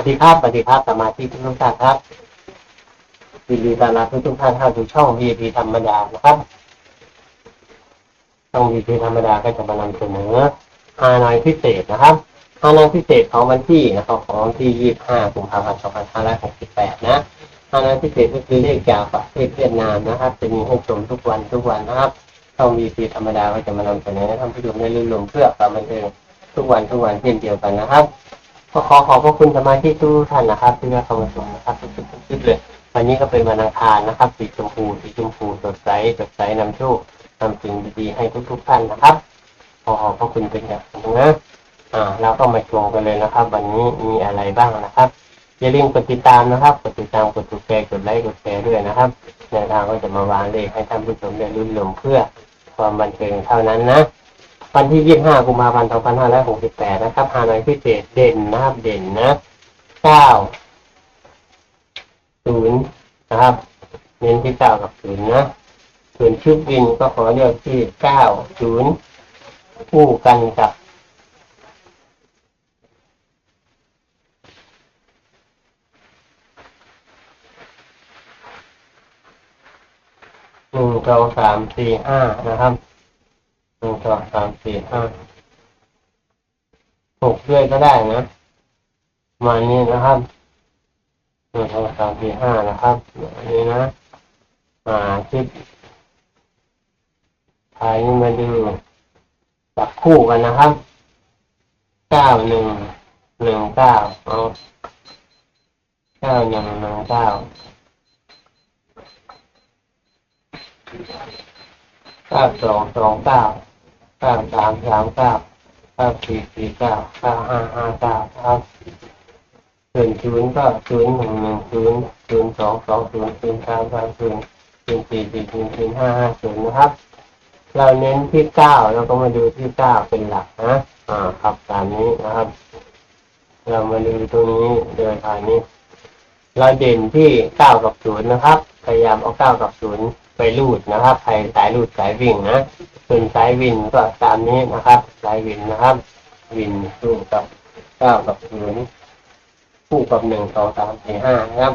วัสดีครับสวัสดีครับสมาชิกทุกท่านครับยินดีต้อนรับทุกท่านเข้าสู่ช่อง VIP ธรรมดานะครับช่อง VIP ธรรมดาก็จะมานำเสนอฮานอยพิเศษนะครับฮานอยพิเศษของวันที่นะครับของวันที่ 25กุมภาพันธ์2568 นะฮานอยพิเศษก็คือเลขจากประเทศเวียดนามนะครับ จะมีให้ชมทุกวันทุกวันนะครับช่อง VIP ธรรมดาก็จะมานำเสนอให้ท่านผู้ชมได้รื่นรมเพื่อความบันเทิงทุกวันทุกวันเช่นเดียวกันนะครับ ก็ขอขอบพระคุณสมาชิกทุกท่านนะครับที่มาเข้ามาชมนะครับทุกทุกทุกเลย วันนี้ก็เป็นวันอังคารนะครับ สีชมพูสีชมพูสดใสสดใสนำโชคนำสิ่งดีๆให้ทุกทุกๆท่านนะครับ ขอขอบพระคุณเป็นอย่างสูงนะอ่าเราก็มาชมกันเลยนะครับ วันนี้มีอะไรบ้างนะครับอย่าลืมกดติดตามนะครับ กดติดตาม กดถูกใจกดไลค์ กดแชร์ด้วยนะครับในทางก็จะมาวางเลขให้ท่านผู้ชมได้รุ่นลมเพื่อความบันเทิงเท่านั้นนะ วันที่ 25 กุมภาพันธ์ 2568 นะครับฮานอยพิเศษเด่นนะครับ เด่นนะ 9 0 นะครับ เน้นที่ 9 กับ 0 นะ ส่วนชุดวินก็ขอเลือกที่ 9 0 คู่กันกับ หนึ่งสองสามสี่ห้านะครับ สามสี่ห้าหกด้วยก็ได้นะมานี้นะครับหนึ่งสองสามสี่ห้านะครับอันนี้นะอ่าคิดถ่ายมาดูจับคู่กันนะครับเก้าหนึ่งหนึ่งเก้าเอาเก้าหนึ่งหนึ่งเก้าเก้าสองสองเก้า เก้าสามสามเก้าเก้าสี่สี่เก้าเก้าห้าห้าเก้าครับส่วนศูนย์ก็ศูนย์หนึ่งหนึ่งศูนย์ศูนย์สองสองศูนย์ศูนย์สามสามศูนย์ศูนย์สี่สี่ศูนย์ศูนย์ห้าห้าศูนย์นะครับ เราเน้นที่เก้าเราก็มาดูที่เก้าเป็นหลักนะอ่าครับตามนี้นะครับ เรามาดูตรงนี้โดยทางนี้ เราเด่นที่เก้ากับศูนย์นะครับ พยายามเอาเก้ากับศูนย์ ไปรูดนะครับ ใครสายรูดสายวิ่งนะส่วนสายวินก็ตามนี้นะครับ สายวินนะครับ วินคู่กับเก้ากับศูนย์คู่กับหนึ่งสองสามสี่ห้านะครับ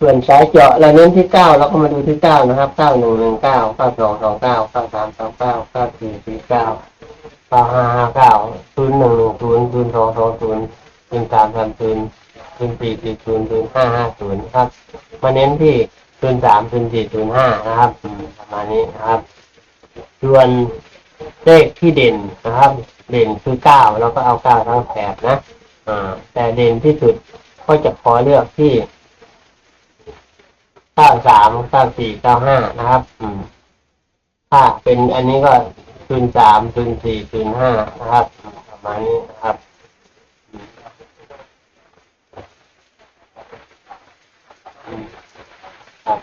ส่วนสายเจาะเราเน้นที่เก้าเราก็มาดูที่เก้านะครับเก้าหนึ่งหนึ่งเก้าเก้าสองสองเก้าเก้าสามสองเก้าเก้าสี่สี่เก้าเก้าห้าห้าเก้าศูนย์หนึ่งหนึ่งศูนย์ศูนย์สองสองศูนย์ศูนย์สามสามศูนย์ศูนย์สี่สี่ศูนย์ศูนย์ห้าห้าศูนย์ครับ มาเน้นที่ ศูนย์สามศูนย์สี่ศูนย์ห้านะครับประมาณนี้นะครับ ส่วนเลขที่เด่นนะครับ เด่นคือเก้าเราก็เอาเก้าทั้งแถบนะอ่า แต่เด่นที่สุดก็จะขอเลือกที่เก้าสามเก้าสี่เก้าห้านะครับ อืม ถ้าเป็นอันนี้ก็ศูนย์สามศูนย์สี่ศูนย์ห้านะครับประมาณนี้นะครับ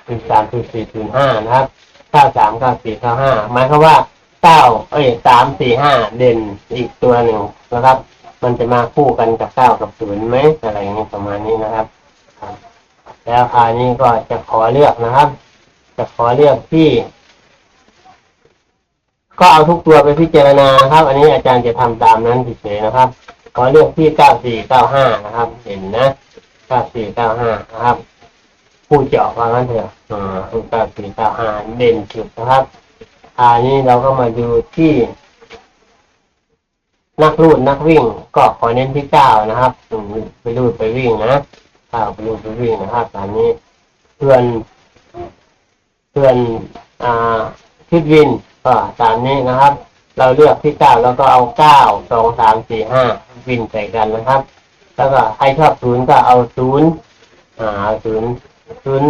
ศูนย์สามศูนย์สี่ศูนย์ห้านะครับเก้าสามเก้าสี่เก้าห้าหมายความว่าเก้าเอ้ยสามสี่ห้าเด่นอีกตัวหนึ่งนะครับ มันจะมาคู่กันกับเก้ากับศูนย์ไหมอะไรอย่างนี้ประมาณนี้นะครับ แล้วคราวนี้ก็จะขอเลือกนะครับ จะขอเลือกที่ ก็เอาทุกตัวไปพิจารณาครับ อันนี้อาจารย์จะทำตามนั้นเฉยๆนะครับ ขอเลือกที่เก้าสี่เก้าห้านะครับ เห็นนะเก้าสี่เก้าห้านะครับ ผู้เจาะว่างั้นเถอะอ่าผู้เก้าสี่เก้าห้าเด่นสุดนะครับอันนี้เราก็มาดูที่ นักรูดนักวิ่งก็ขอเน้นที่เก้านะครับไปรูดไปวิ่งนะเก้าไปรูดไปวิ่งนะครับตามนี้เพื่อน เพื่อนอ่าทิดวินก็ตามนี้นะครับ เราเลือกที่เก้าแล้วก็เอาเก้าสองสามสี่ห้าวินใส่กันนะครับ แล้วก็ใครชอบศูนย์ก็เอาศูนย์อ่าศูนย์ ศูนย์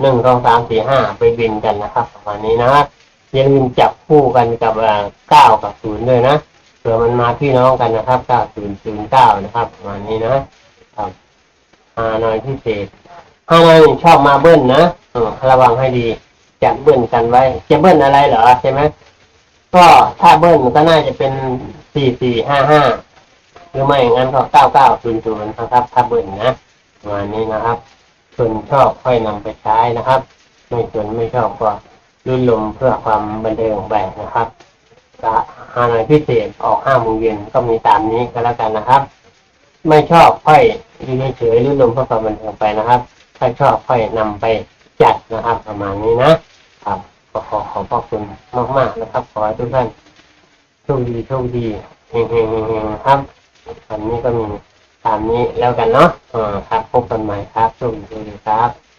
หนึ่งสองสามสี่ห้าไปวินกันนะครับประมาณนี้นะครับอย่าลืมจับคู่กันกับเก้ากับศูนย์ด้วยนะเผื่อมันมาพี่น้องกันนะครับเก้าศูนย์ศูนย์เก้านะครับประมาณนี้นะครับฮานอยพิเศษฮานอยชอบมาเบิ้ลนะอระวังให้ดีจะเบิ้ลกันไว้จะเบิ้ลอะไรเหรอใช่ไหมก็ถ้าเบิ้ลก็น่าจะเป็นสี่สี่ห้าห้าหรือไม่งั้นก็เก้าเก้าศูนย์ศูนย์นะครับ ถ้าเบิ้ลนะประมาณนี้นะครับ ส่วนชอบค่อยนำไปใช้นะครับ ไม่ส่วนไม่ชอบก็รุ่นลมเพื่อความบันเทิงแบบนะครับฮานอยพิเศษออกห้าโมงเย็นก็มีตามนี้ก็แล้วกันนะครับ ไม่ชอบค่อยยู่เฉยๆหรือลมเพื่อความบันเทิงไปนะครับ ถ้าชอบค่อยนำไปจัดนะครับ ประมาณนี้นะครับก็ขอขอบพระคุณมาก ๆ นะครับ ขอให้ทุกท่านโชคดีโชคดีเฮงเฮงเฮงเฮงครับวันนี้ก็มี ตามนี้แล้วกันเนาะอ่าครับพบกันใหม่ครับสวัสดีครับ